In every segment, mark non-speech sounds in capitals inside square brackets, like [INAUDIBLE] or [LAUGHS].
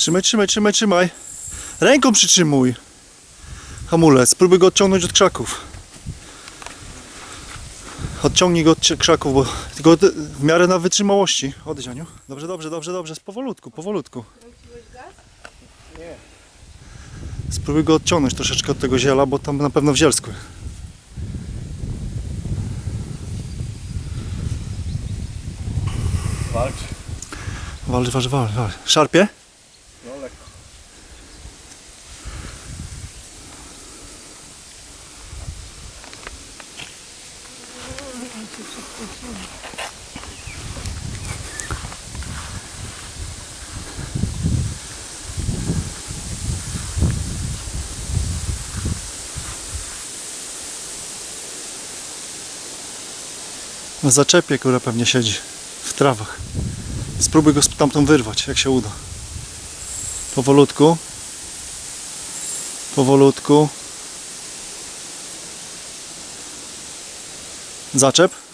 Trzymaj, trzymaj, trzymaj, trzymaj. Ręką przytrzymuj. Hamulec. Spróbuj go odciągnąć od krzaków. Odciągnij go od krzaków, bo tylko w miarę na wytrzymałości. Odejdź, Aniu. Dobrze, dobrze, dobrze, dobrze. Powolutku, powolutku. Nie. Spróbuj go odciągnąć troszeczkę od tego ziela, bo tam na pewno w zielsku. Walcz. Wal, wal, wal, wal. Szarpie? No lekko. Na zaczepie, która pewnie siedzi w trawach. Spróbuj go stamtąd wyrwać, jak się uda. Powolutku. Powolutku. Zaczep.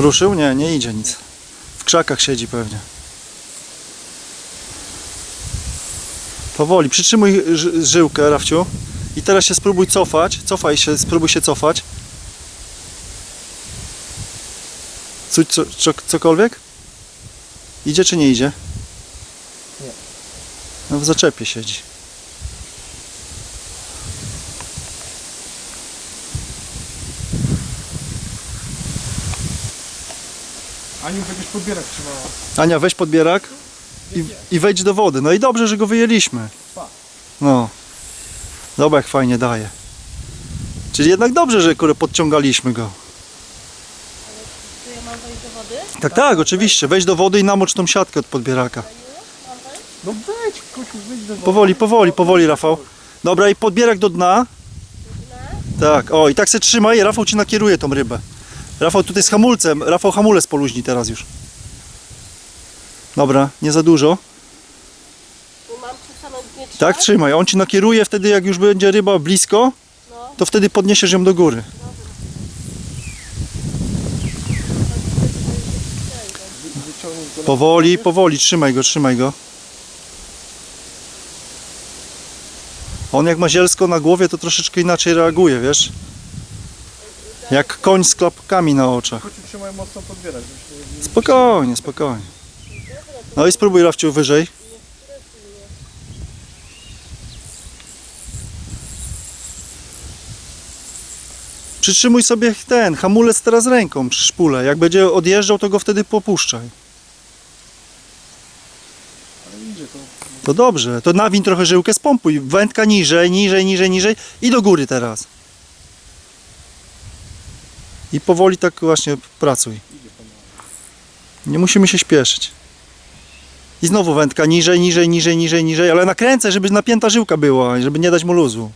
Ruszył? Nie, nie idzie nic. W krzakach siedzi pewnie. Powoli, przytrzymuj ży- żyłkę, Rafciu. I teraz się spróbuj cofać. Cofaj się, spróbuj się cofać. Co, co, co, cokolwiek? Idzie czy nie idzie? Nie. No w zaczepie siedzi. Aniu będziesz podbierać trzymała. Ania, weź podbierak i, i wejdź do wody. No i dobrze, że go wyjęliśmy. No. Dobra, jak fajnie daje. Czyli jednak dobrze, że kurę podciągaliśmy go. Czy ja mam wejść do wody? Tak, tak, oczywiście. Wejdź do wody i namocz tą siatkę od podbieraka. Mam wejść? No wejdź, Kosiu, wyjdź do wody. Powoli, powoli, powoli, Rafał. Dobra, i podbierak do dna. Tak, o i tak se trzymaj, Rafał ci nakieruje tą rybę. Rafał tutaj z hamulcem, Rafał hamulec poluźni teraz już. Dobra, nie za dużo. Tu mam trzymać? Tak, trzymaj, on ci nakieruje, wtedy jak już będzie ryba blisko, No. to wtedy podniesiesz ją do góry. Wyciągnij go na Powoli, powoli, trzymaj go, trzymaj go. On jak ma zielsko na głowie, to troszeczkę inaczej reaguje, wiesz? Jak koń z klapkami na oczach. Kosiu, trzymaj mocno podbierać. Spokojnie, spokojnie. No i spróbuj Rafciu wyżej. Przytrzymuj sobie ten hamulec teraz ręką przy szpule. Jak będzie odjeżdżał, to go wtedy popuszczaj. Ale idzie to. To dobrze. To nawin trochę żyłkę, spompuj. Wędka niżej, niżej, niżej, niżej i do góry teraz. I powoli tak właśnie pracuj. Nie musimy się śpieszyć. I znowu wędka niżej, niżej, niżej, niżej, niżej, ale nakręcę, żeby napięta żyłka była żeby nie dać mu luzu.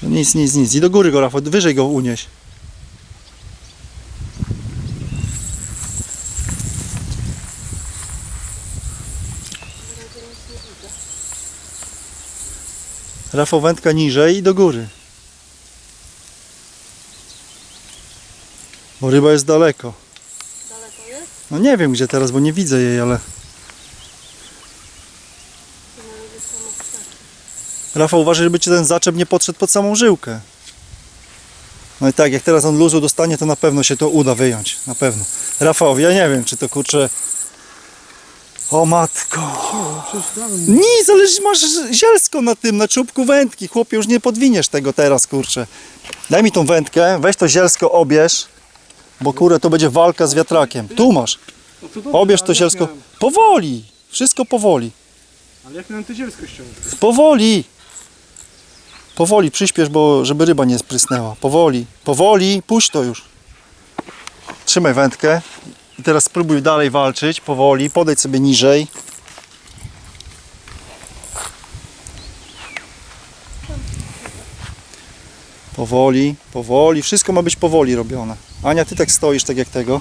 To nic, nic, nic. I do góry go, Rafał, wyżej go unieś. Rafał, wędka niżej i do góry. Bo ryba jest daleko. Daleko jest? No nie wiem gdzie teraz, bo nie widzę jej, ale... Rafał, uważaj, żeby ci ten zaczep nie podszedł pod samą żyłkę. No i tak, jak teraz on luzu dostanie, to na pewno się to uda wyjąć. Na pewno. Rafał, ja nie wiem, czy to kurczę... O matko. Nie- ale masz zielsko na tym, na czubku wędki. Chłopie, już nie podwiniesz tego teraz, kurczę. Daj mi tą wędkę, weź to zielsko, obierz. Bo kurę, to będzie walka z wiatrakiem. Tu masz. To Obierz to zielsko. Powoli. Wszystko powoli. Ale jak miałem ty zielsko ściągnąć? Powoli. Powoli, przyspiesz, bo żeby ryba nie sprysnęła. Powoli, powoli, puść to już. Trzymaj wędkę. I teraz spróbuj dalej walczyć, powoli, podejdź sobie niżej. Powoli, powoli, wszystko ma być powoli robione. Ania, ty tak stoisz, tak jak tego.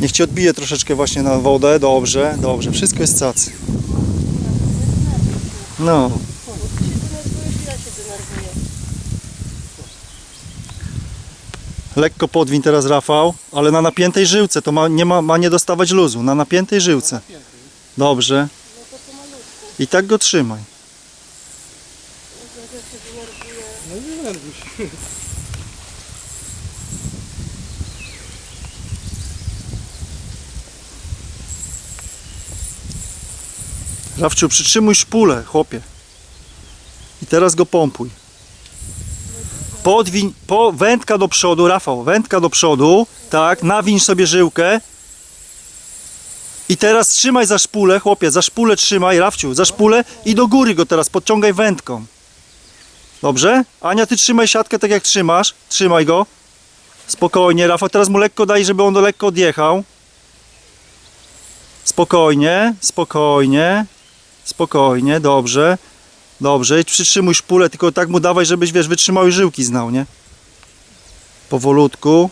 Niech ci odbije troszeczkę właśnie na wodę. Dobrze, dobrze. Wszystko jest cacy. No. Bo ty się denerwujesz, ja się denerwuję. Lekko podwiń teraz Rafał, ale na napiętej żyłce. To ma nie, ma, ma nie dostawać luzu. Na napiętej żyłce. Dobrze. I tak go trzymaj. No przytrzymuj szpulę, chłopie. I teraz go pompuj. Podwiń, po, wędka do przodu, Rafał, wędka do przodu, tak, nawiń sobie żyłkę. I teraz trzymaj za szpulę, chłopie, za szpulę trzymaj, Rafciu, za szpulę i do góry go teraz podciągaj wędką. Dobrze? Ania, ty trzymaj siatkę tak jak trzymasz, trzymaj go. Spokojnie, Rafał, teraz mu lekko daj, żeby on do lekko odjechał. Spokojnie, spokojnie. Spokojnie, dobrze. Dobrze, i przytrzymuj szpulę, tylko tak mu dawaj, żebyś wiesz, wytrzymał i żyłki znał, nie? Powolutku.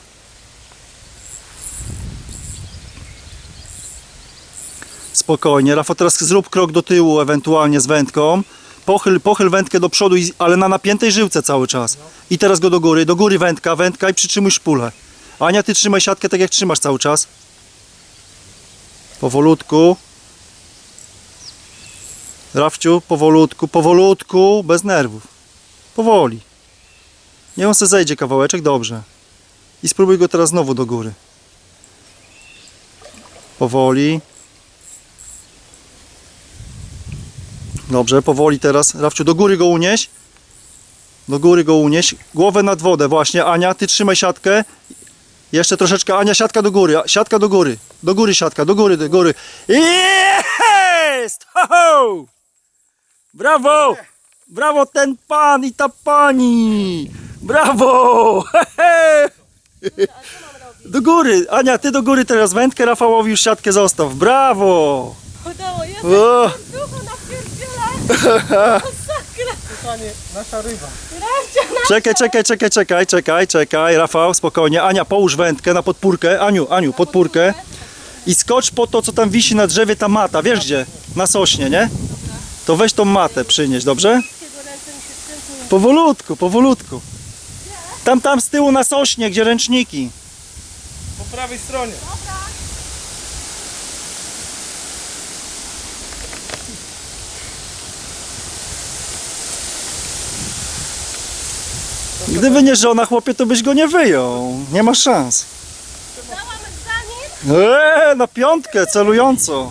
Spokojnie. Rafał, teraz zrób krok do tyłu, ewentualnie z wędką. Pochyl, pochyl wędkę do przodu, ale na napiętej żyłce cały czas. I teraz go do góry. Do góry wędka, wędka i przytrzymuj szpulę. Ania, ty trzymaj siatkę tak jak trzymasz cały czas. Powolutku. Rafciu, powolutku, powolutku, bez nerwów. Powoli. Niech on se zejdzie kawałeczek, dobrze. I spróbuj go teraz znowu do góry. Powoli. Dobrze, powoli teraz. Rafciu, do góry go unieś. Do góry go unieś. Głowę nad wodę, właśnie. Ania, ty trzymaj siatkę. Jeszcze troszeczkę. Ania, siatka do góry. Siatka do góry. Do góry siatka, do góry, do góry. Jest! Ho, ho! Brawo! Brawo ten pan i ta pani! Brawo! Hehe! [LAUGHS] Do góry! Ania, ty do góry teraz wędkę, Rafałowi już siatkę zostaw. Brawo! Udało, O, duchu [LAUGHS] nasza ryba. czekaj, czekaj, czekaj, czekaj, czekaj, czekaj, Rafał, spokojnie. Ania, połóż wędkę na podpórkę. Aniu, Aniu, podpórkę. I skocz po to, co tam wisi na drzewie, ta mata. Wiesz gdzie? Na sośnie, nie? To weź tą matę przynieś, dobrze? Powolutku, powolutku. Tam, tam z tyłu na sośnie, gdzie ręczniki. Po prawej stronie. Gdyby nie żona, chłopie, to byś go nie wyjął. Nie ma szans. Dałam egzamin. Eee, na piątkę, celująco.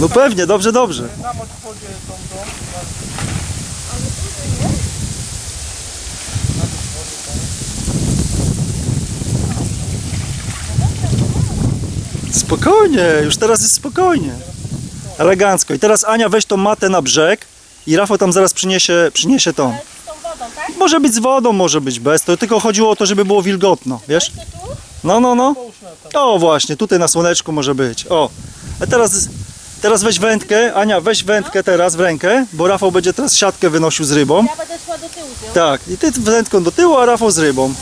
No pewnie, dobrze, dobrze. Tą? Spokojnie, już teraz jest spokojnie. Elegancko. I teraz Ania weź tą matę na brzeg i Rafał tam zaraz przyniesie, przyniesie tą. Z tą wodą, tak? Może być z wodą, może być bez. To tylko chodziło o to, żeby było wilgotno, wiesz? Tu. No, no, no. O, właśnie, tutaj na słoneczku może być. O. A teraz, teraz weź wędkę. Ania, weź wędkę teraz w rękę, bo Rafał będzie teraz siatkę wynosił z rybą. Ja będę szła do tyłu. Tak, i ty wędką do tyłu, a Rafał z rybą.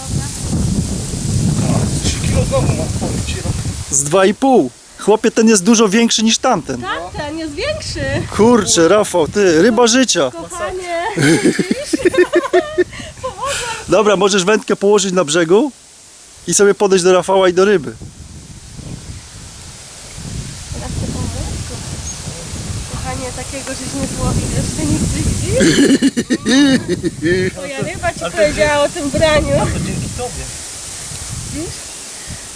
3 kg znowu mam powiedzieć. Z 2,5. Chłopie, ten jest dużo większy niż tamten. Tak, ten jest większy. Kurczę, Rafał, ty, ryba życia. Kochanie. [LAUGHS] [LAUGHS] Dobra, możesz wędkę położyć na brzegu i sobie podejść do Rafała i do ryby. Chcę pomóc. Kochanie, takiego żeś nie złowił jeszcze nigdy widzisz? Moja ryba ci powiedziała o tym braniu. To dzięki tobie.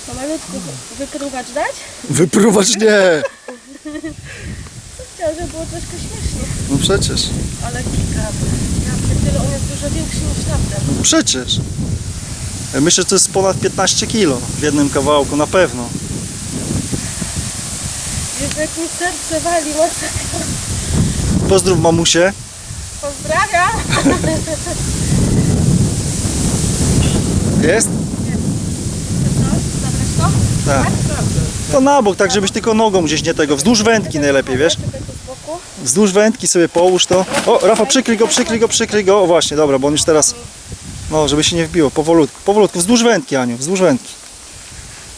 Pomalutku wypróbacz dać? Wypróbacz nie. Chciał, żeby było troszkę śmiesznie. No przecież, Ale kika. Ja pierdzielę, on jest dużo większy niż tamten. przecież. Myślę, że to jest ponad 15 kilo w jednym kawałku, na pewno. Jezu, jak mi serce wali mocno. Pozdrów mamusię. Pozdrawiam. Jest? Tak. To na bok, tak żebyś tylko nogą gdzieś nie tego, wzdłuż wędki najlepiej, wiesz? Wzdłuż wędki sobie połóż to. O, Rafał, przykryj go, przykryj go, przykryj go. O właśnie, dobra, bo on już teraz... No, żeby się nie wbiło, powolutku, powolutku, wzdłuż wędki, Aniu, wzdłuż wędki.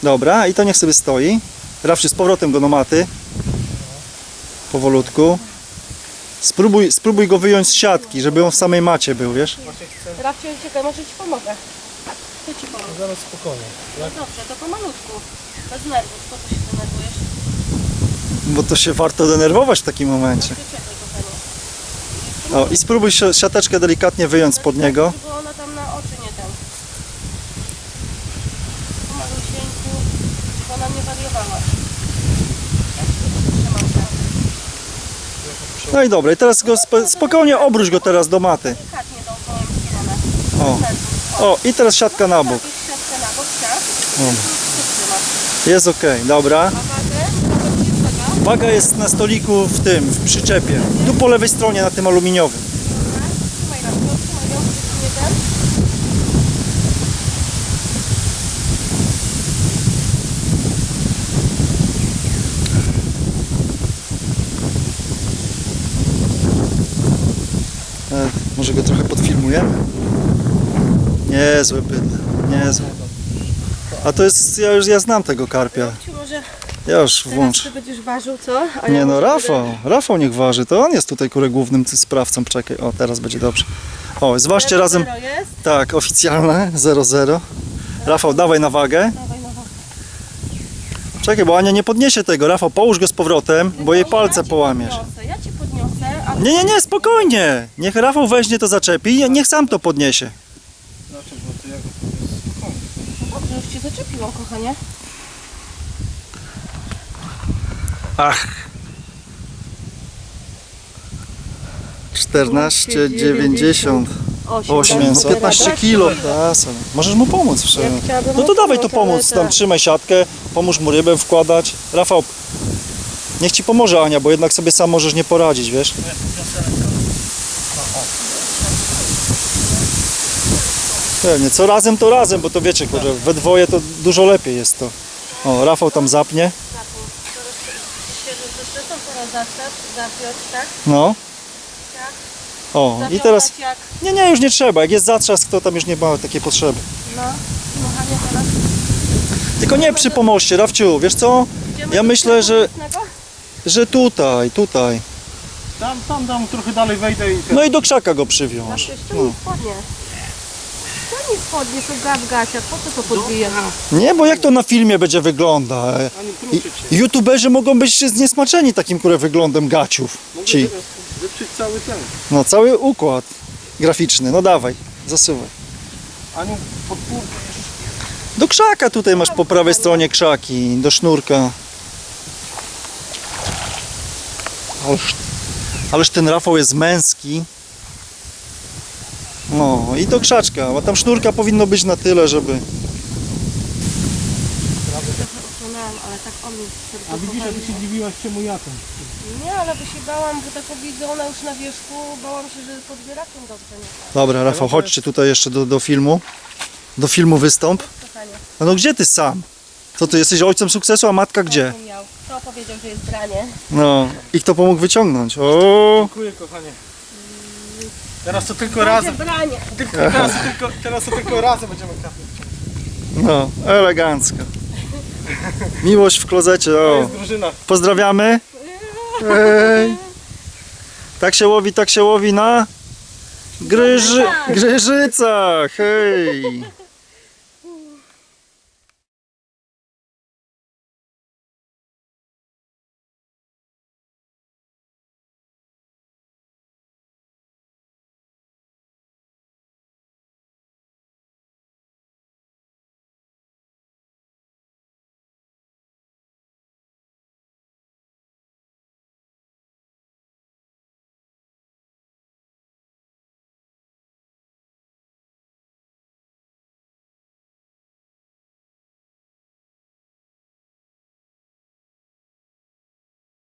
Dobra, i to niech sobie stoi. Rafciu, z powrotem go do maty. Powolutku. Spróbuj, spróbuj go wyjąć z siatki, żeby on w samej macie był, wiesz? Rafciu, czekaj, może ci pomogę. To ci pomogę. Zaraz spokojnie. No dobrze, to pomalutku. Bez nerwów, po co się denerwujesz? Bo to się warto denerwować w takim momencie. Ty czekaj, kochanie. O, i spróbuj si- siateczkę delikatnie wyjąć spod niego. Bo ona tam na oczy nie ten. Pomalusieńku, żeby ona nie wariowała. Ja ci to trzymam tak. No i dobra, i teraz go sp- spokojnie obróć go teraz do maty. O, o i teraz siatka na bok. Jest ok, dobra. Waga jest na stoliku w tym, w przyczepie. Tu po lewej stronie na tym aluminiowym. Dobra. Trzymaj raz, trzymaj ją, żeby nie ten. E, może go trochę podfilmujemy? Niezłe bydle, niezłe. A to jest, ja już ja znam tego karpia. Może Ja już teraz włącz. ty będziesz ważył, co? A Nie no, może Rafał, Rafał niech waży, to on jest tutaj kurę głównym ty- sprawcą. Czekaj, o teraz będzie dobrze. O, zważcie razem, zero jest? tak, oficjalne, 0-0. Rafał, dawaj na wagę. Dawaj, no, Czekaj, bo Ania nie podniesie tego. Rafał, połóż go z powrotem, bo jej palce połamiesz. Podniosę, ja ci podniosę, a Nie, nie, nie, spokojnie. Niech Rafał weźmie to zaczepi i niech sam to podniesie. Znaczy, bo to ja go spokojnie. Dobrze, zaczepiłam, kochanie. Ach. 14, 90, 8, 15 kilo. Krasa. Możesz mu pomóc. Ja Wszędzie. chciałabym No mu to dawaj to pomóc, ale pomóc, tam tak. trzymaj siatkę, pomóż mu rybę wkładać. Rafał, niech ci pomoże Ania, bo jednak sobie sam możesz nie poradzić, wiesz? Pewnie, co razem to razem, bo to wiecie, kurczę, we dwoje to dużo lepiej jest to. O, Rafał tam zapnie, zapiąć, tak? no. Tak. O, i teraz, jak, nie, nie, już nie trzeba, jak jest zatrzask, to tam już nie ma takiej potrzeby. no, kochanie teraz. Tylko nie przy pomoście, Rafciu, wiesz co? Ja myślę, że, że tutaj, tutaj. Tam, tam, tam trochę dalej wejdę i. No i do krzaka go przywiąż. przecież to No. Spodnie. Gacia, po co to podbija? Nie, bo jak to na filmie będzie wygląda? Ani I, kruczyć się. YouTuberzy mogą być zniesmaczeni takim kurę wyglądem gaciów. Mogę Ci. teraz zepsuć cały ten. No cały układ graficzny, no dawaj, zasuwaj. Aniu, podpórkę. Do krzaka tutaj masz po prawej stronie krzaki, do sznurka. Ależ, ależ ten Rafał jest męski. No i do krzaczka, bo tam sznurka powinno być na tyle, żeby... Ochronałam, ale tak o mnie A widzisz, a ty się dziwiłaś czemu ja ten. Nie, ale by się bałam, bo tak widzę ona już na wierzchu, bałam się, że pod wierakiem dobrze nie tak. Dobra, Rafał, chodźcie tutaj jeszcze do, do filmu. Do filmu wystąp. Kochanie, No, no gdzie ty sam? Co ty jesteś ojcem sukcesu, a matka gdzie? kto miał? Kto powiedział, że jest branie? No i kto pomógł wyciągnąć? O, Dziękuję kochanie. Teraz to tylko razem. branie. Tylko, teraz, to tylko, teraz to tylko razem będziemy kapić. no, elegancko. Miłość w klozecie, To o. jest drużyna. Pozdrawiamy. Ej. Tak się łowi, tak się łowi na Gryży, Gryżycach. Hej.